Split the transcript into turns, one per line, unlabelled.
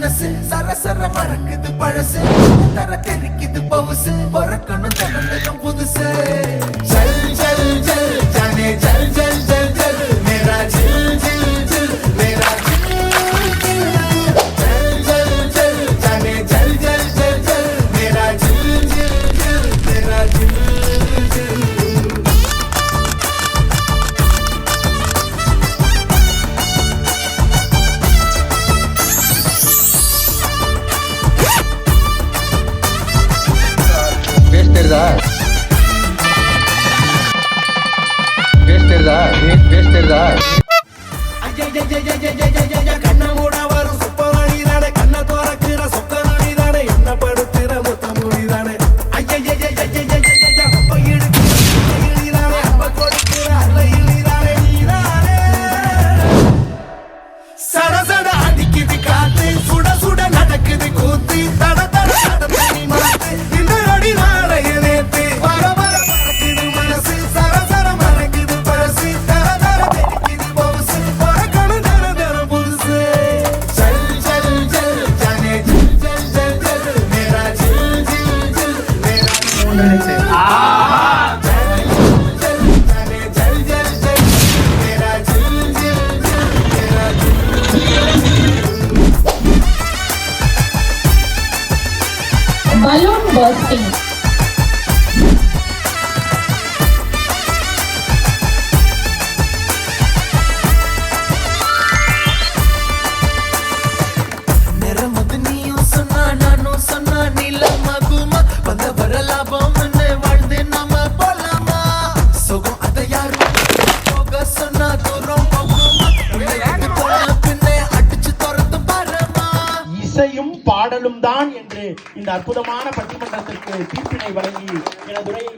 மனசு சரசர மறக்குது பழசு தர தெரிக்குது பவுசு பொறக்கணும் தன்னதகம் புதுசு ஜல் ஜல் ஜல் ஜல்
தெரியுதா பேச தெரியுதா பேச தெரியுதா
balloon bursting.
இசையும் பாடலும் தான் என்று இந்த அற்புதமான பட்டிமன்றத்திற்கு தீர்ப்பினை வழங்கி எனது உரையை